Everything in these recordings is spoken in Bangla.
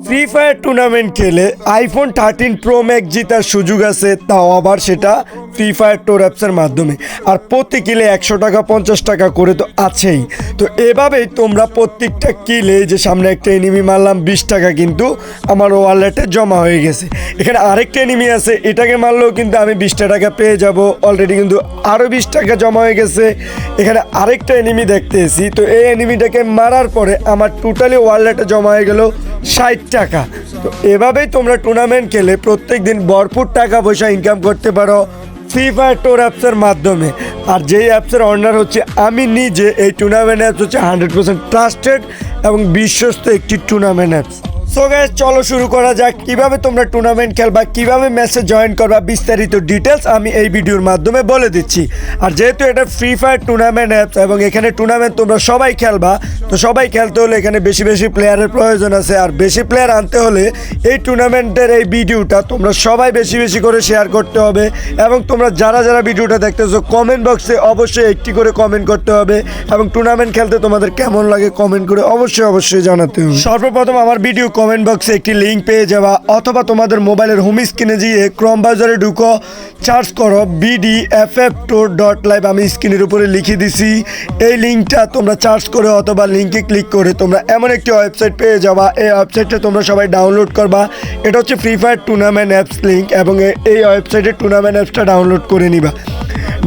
ফ্রি ফায়ার টুর্নামেন্ট খেলে আইফোন থার্টিন প্রো ম্যাক্স জেতার সুযোগ আছে, তাও আবার সেটা ফ্রি ফায়ার টোর অ্যাপসের মাধ্যমে। আর প্রতি কিলে একশো টাকা, পঞ্চাশ টাকা করে তো আছেই। তো এভাবেই তোমরা প্রত্যেকটা কিলে যে সামনে একটা এনিমি মারলাম, বিশ টাকা কিন্তু আমার ওয়ালেটে জমা হয়ে গেছে। এখানে আরেকটা এনিমি আছে, এটাকে মারলেও কিন্তু আমি বিশটা টাকা পেয়ে যাব। অলরেডি কিন্তু আরও বিশ টাকা জমা হয়ে গেছে। এখানে আরেকটা এনিমি দেখতেছি, তো এই এনিমিটাকে মারার পরে আমার টোটালি ওয়ালেটে জমা হয়ে গেল। ষাট টাকা। তো এভাবেই তোমরা টুর্নামেন্ট খেলে প্রত্যেক দিন ভরপুর টাকা পয়সা ইনকাম করতে পারো ফ্রি ফায়ার টোর অ্যাপসের মাধ্যমে। আর যেই অ্যাপসের অর্নার হচ্ছে আমি নিজে, এই টুর্নামেন্ট অ্যাপস হচ্ছে হান্ড্রেড পার্সেন্ট ট্রাস্টেড এবং বিশ্বস্ত একটি টুর্নামেন্ট অ্যাপস সো চলো শুরু করা যাক। কীভাবে তোমরা টুর্নামেন্ট খেলবা, কীভাবে ম্যাচে জয়েন করবা, বিস্তারিত ডিটেলস আমি এই ভিডিওর মাধ্যমে বলে দিচ্ছি। আর যেহেতু এটা ফ্রি ফায়ার টুর্নামেন্ট অ্যাপস এবং এখানে টুর্নামেন্ট তোমরা সবাই খেলবা, তো সবাই খেলতে হলে এখানে বেশি বেশি প্লেয়ারের প্রয়োজন আছে। আর বেশি প্লেয়ার আনতে হলে এই টুর্নামেন্টের এই ভিডিওটা তোমরা সবাই বেশি বেশি করে শেয়ার করতে হবে এবং তোমরা যারা যারা ভিডিওটা দেখতেছো কমেন্ট বক্সে অবশ্যই একটি করে কমেন্ট করতে হবে এবং টুর্নামেন্ট খেলতে তোমাদের কেমন লাগে কমেন্ট করে অবশ্যই অবশ্যই জানাতে হবে। সর্বপ্রথম আমার ভিডিও কমেন্ট বক্সে একটি লিঙ্ক পেয়ে যাওয়া অথবা তোমাদের মোবাইলের হোম স্ক্রিনে গিয়ে ক্রম বাজারে ঢুকো। চার্জ করো BD F F tour dot live আমি স্ক্রিনের উপরে লিখে দিছি। এই লিঙ্কটা তোমরা চার্জ করে অথবা লিঙ্কে ক্লিক করে তোমরা এমন একটি ওয়েবসাইট পেয়ে যাবা। এই ওয়েবসাইটটা তোমরা সবাই ডাউনলোড করবা। এটা হচ্ছে Free Fire tournament apps link এবং এই ওয়েবসাইটে টুর্নামেন্ট অ্যাপসটা ডাউনলোড করে নিবা।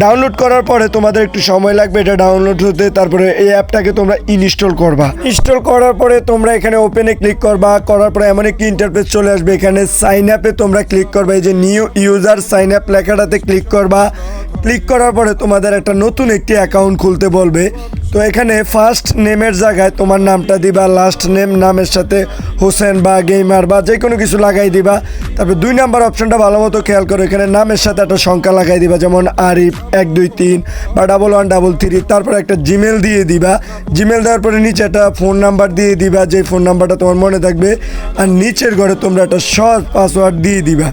ডাউনলোড করার পরে তোমাদের একটু সময় লাগবে এটা ডাউনলোড হতে, তারপরে এই অ্যাপটাকে তোমরা ইনস্টল করবা। ইনস্টল করার পরে তোমরা এখানে ওপেনে ক্লিক করবা, করার পরে এমন একটি ইন্টারফেস চলে আসবে, এখানে সাইন আপে তোমরা ক্লিক করবা, এই যে নিউ ইউজার সাইন আপ লেখাটাতে ক্লিক করবা। ক্লিক করার পরে তোমাদের একটা নতুন একটি অ্যাকাউন্ট খুলতে বলবে। তো এখানে ফার্স্ট নেমের জায়গায় তোমার নামটা দিবা লাস্ট নেম নামের সাথে হোসেন বা গেমার বা যে কোনো কিছু লাগাই দিবা। তারপর দুই নাম্বার অপশনটা ভালো মতো খেয়াল করো এখানে নামের সাথে একটা সংখ্যা লাগাই দিবা, যেমন আরিফ এক দুই তিন বা ডাবল ওয়ান ডাবল থ্রি তারপর একটা জিমেল দিয়ে দিবা। জিমেল দেওয়ার পরে নিচে একটা ফোন নাম্বার দিয়ে দিবা যে ফোন নাম্বারটা তোমার মনে থাকবে। আর নিচের ঘরে তোমরা একটা সহজ পাসওয়ার্ড দিয়ে দিবা।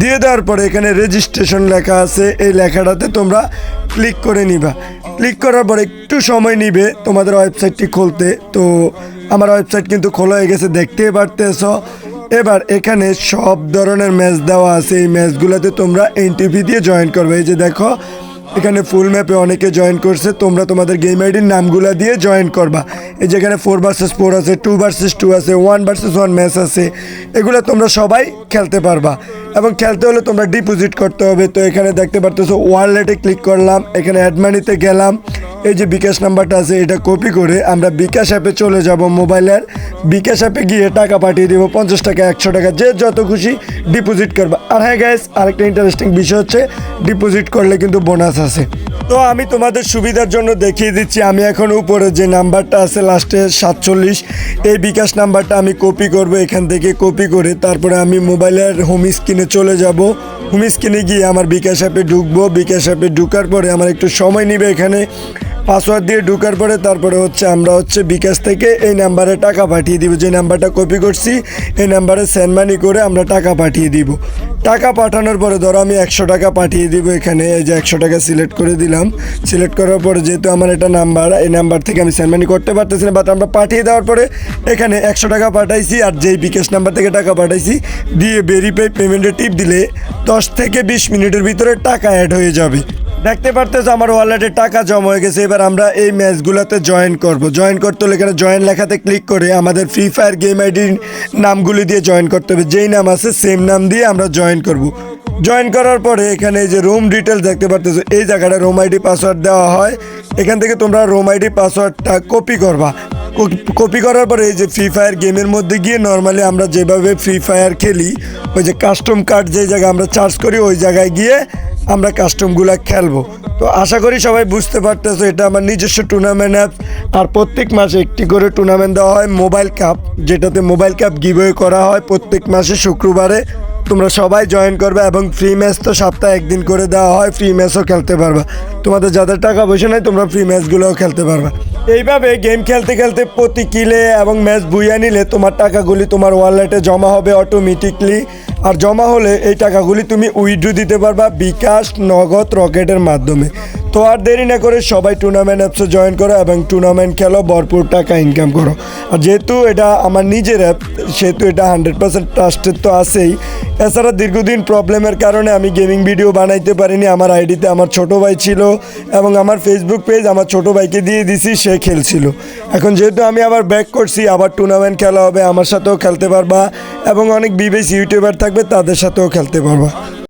দিয়ে দেওয়ার পরে এখানে রেজিস্ট্রেশন লেখা আছে। এই লেখাটাতে তোমরা ক্লিক করে নিবা। ক্লিক করার পরে একটু সময় নিবে তোমাদের ওয়েবসাইটটি খুলতে। তো আমার ওয়েবসাইট কিন্তু খোলা হয়ে গেছে, দেখতেই পারতেছ। এবার এখানে সব ধরনের ম্যাচ দেওয়া আছে। এই ম্যাচগুলোতে তোমরা এনটিভি দিয়ে জয়েন করবে। এই যে দেখো এখানে ফুল ম্যাপে অনেকে জয়েন করছে, তোমরা তোমাদের গেম আইডির নামগুলো দিয়ে জয়েন করবা। এই যেখানে ফোর ভার্সেস ফোর আছে টু ভার্সেস টু আছে ওয়ান ভার্সেস ওয়ান ম্যাচ আছে, এগুলো তোমরা সবাই খেলতে পারবা। এবং খেলতে হলে তোমরা ডিপোজিট করতে হবে। তো এখানে দেখতে পারতেছো ওয়ালেটে ক্লিক করলাম, এখানে অ্যাডমানিতে গেলাম এই যে বিকাশ নাম্বারটা আছে, এটা কপি করে আমরা বিকাশ অ্যাপে চলে যাব মোবাইলের বিকাশ অ্যাপে গিয়ে টাকা পাঠিয়ে দেবো, পঞ্চাশ টাকা, একশো টাকা, যে যত খুশি ডিপোজিট করবা। আর হ্যাঁ গ্যাস আরেকটা ইন্টারেস্টিং বিষয় হচ্ছে ডিপোজিট করলে কিন্তু বোনাস আছে। তো আমি তোমাদের সুবিধার জন্য দেখিয়ে দিচ্ছি, আমি এখন উপরে যে নাম্বারটা আছে লাস্টে সাতচল্লিশ, এই বিকাশ নাম্বারটা আমি কপি করব এখান থেকে কপি করে, তারপরে আমি মোবাইলের হোম স্ক্রিনে চলে যাব। হোম স্ক্রিনে গিয়ে আমার বিকাশ অ্যাপে ঢুকবো, বিকাশ অ্যাপে ঢুকার পরে আমার একটু সময় নিবে এখানে। পাসওয়ার্ড দিয়ে ঢুকার পরে তারপরে হচ্ছে আমরা হচ্ছে বিকাশ থেকে এই নাম্বারে টাকা পাঠিয়ে দিব। যে নাম্বারটা কপি করছি, এই নাম্বারে সেন্ড মানি করে আমরা টাকা পাঠিয়ে দিব। টাকা পাঠানোর পরে ধরো আমি একশো টাকা পাঠিয়ে দিব এখানে, এই যে একশো টাকা সিলেক্ট করে দিলাম। সিলেক্ট করার পরে যেহেতু আমার এটা নাম্বার, এই নাম্বার থেকে আমি সেন্ড মানি করতে পারতেছি না বাট আমরা পাঠিয়ে দেওয়ার পরে এখানে একশো টাকা পাঠাইছি আর যেই বিকাশ নাম্বার থেকে টাকা পাঠাইছি, দিয়ে ভেরিফাই পেমেন্টের টিপ দিলে দশ থেকে বিশ মিনিটের ভিতরে টাকা অ্যাড হয়ে যাবে। দেখতে পারতেছ আমার ওয়ালেটে টাকা জমা হয়ে গেছে। এবার আমরা এই ম্যাচগুলোতে জয়েন করব। জয়েন করতে হলে এখানে জয়েন লেখাতে ক্লিক করে আমাদের ফ্রি ফায়ার গেম আইডির নামগুলি দিয়ে জয়েন করতে হবে। যেই নাম আছে সেম নাম দিয়ে আমরা জয়েন করব। জয়েন করার পরে এখানে এই যে রুম ডিটেলস দেখতে পারতেছো, এই জায়গাটা রুম আইডি পাসওয়ার্ড দেওয়া হয়। এখান থেকে তোমরা রুম আইডি পাসওয়ার্ডটা কপি করবা। কপি করার পরে এই যে ফ্রি ফায়ার গেমের মধ্যে গিয়ে নর্মালি আমরা যেভাবে ফ্রি ফায়ার খেলি, ওই যে কাস্টম কার্ড যে জায়গায় আমরা চার্জ করি, ওই জায়গায় গিয়ে আমরা কাস্টমগুলো খেলব। তো আশা করি সবাই বুঝতে পারতেছো, এটা আমার নিজস্ব টুর্নামেন্ট অ্যাপ আর প্রত্যেক মাসে একটি করে টুর্নামেন্ট দেওয়া হয় মোবাইল কাপ যেটাতে মোবাইল কাপ গিভওয়ে করা হয় প্রত্যেক মাসে শুক্রবারে। তোমরা সবাই জয়েন করবে এবং ফ্রি ম্যাচ তো সপ্তাহে একদিন করে দেওয়া হয় ফ্রি ম্যাচও খেলতে পারবা। তোমাদের যাদের টাকা পয়সা নেই, তোমরা ফ্রি ম্যাচগুলোও খেলতে পারবা। এইভাবে গেম খেলতে খেলতে প্রতি কিলে এবং ম্যাচ বুইয়া নিলে তোমার টাকাগুলি তোমার ওয়ালেটে জমা হবে অটোমেটিকলি আর জমা হলে এই টাকাগুলি তুমি উইথড্র দিতে পারবা বিকাশ নগদ রকেটের মাধ্যমে। তো আর দেরি না করে সবাই টুর্নামেন্ট অ্যাপসে জয়েন করো এবং টুর্নামেন্ট খেলো, ভরপুর টাকা ইনকাম করো। আর যেহেতু এটা আমার নিজের অ্যাপ সেহেতু এটা হান্ড্রেড পার্সেন্ট ট্রাস্টেড তো আছেই। এছাড়া দীর্ঘদিন প্রবলেমের কারণে আমি গেমিং ভিডিও বানাইতে পারিনি। আমার আইডিতে আমার ছোট ভাই ছিল এবং আমার ফেসবুক পেজ আমার ছোট ভাইকে দিয়ে দিছি, সে খেলছিল। এখন যেহেতু আমি আবার ব্যাক করছি, আবার টুর্নামেন্ট খেলা হবে, আমার সাথেও খেলতে পারবা এবং অনেক বিবেস ইউটিউবার থাকবে তাদের সাথেও খেলতে পারবা।